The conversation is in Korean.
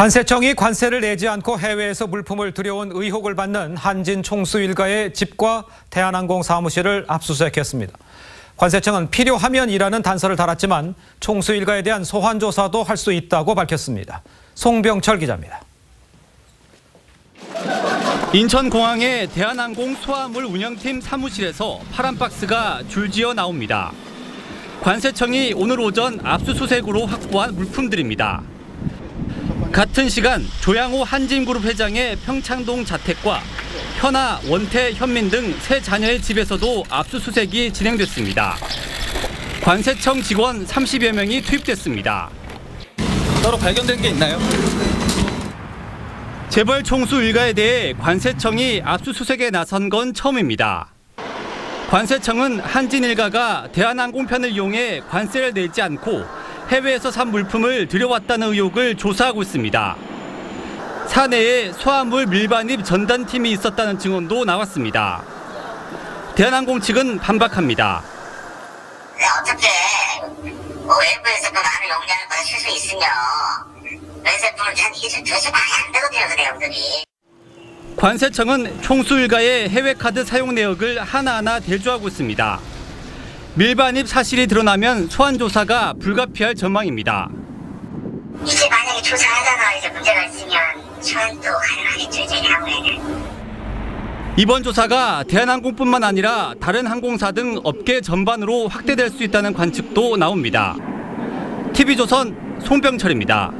관세청이 관세를 내지 않고 해외에서 물품을 들여온 의혹을 받는 한진 총수 일가의 집과 대한항공 사무실을 압수수색했습니다. 관세청은 필요하면이라는 단서를 달았지만 총수 일가에 대한 소환 조사도 할 수 있다고 밝혔습니다. 송병철 기자입니다. 인천공항의 대한항공 소화물 운영팀 사무실에서 파란 박스가 줄지어 나옵니다. 관세청이 오늘 오전 압수수색으로 확보한 물품들입니다. 같은 시간 조양호 한진그룹 회장의 평창동 자택과 현아, 원태, 현민 등 세 자녀의 집에서도 압수수색이 진행됐습니다. 관세청 직원 30여 명이 투입됐습니다. 따로 발견된 게 있나요? 재벌 총수 일가에 대해 관세청이 압수수색에 나선 건 처음입니다. 관세청은 한진 일가가 대한항공편을 이용해 관세를 내지 않고 해외에서 산 물품을 들여왔다는 의혹을 조사하고 있습니다. 사내에 소화물 밀반입 전단팀이 있었다는 증언도 나왔습니다. 대한항공 측은 반박합니다. 네, 어떻게 뭐 외부에서 또 나를 용량을 받으실 수 있으며 외세품을 전 이게 좀 도대체 말이 안 되거든요 그 내용들이 관세청은 총수 일가의 해외 카드 사용 내역을 하나하나 대조하고 있습니다. 밀반입 사실이 드러나면 소환 조사가 불가피할 전망입니다. 이게 만약에 조사하다가 이제 문제가 있으면 소환도 가능하겠죠 이제 향후에는 이번 조사가 대한항공뿐만 아니라 다른 항공사 등 업계 전반으로 확대될 수 있다는 관측도 나옵니다. TV조선 송병철입니다.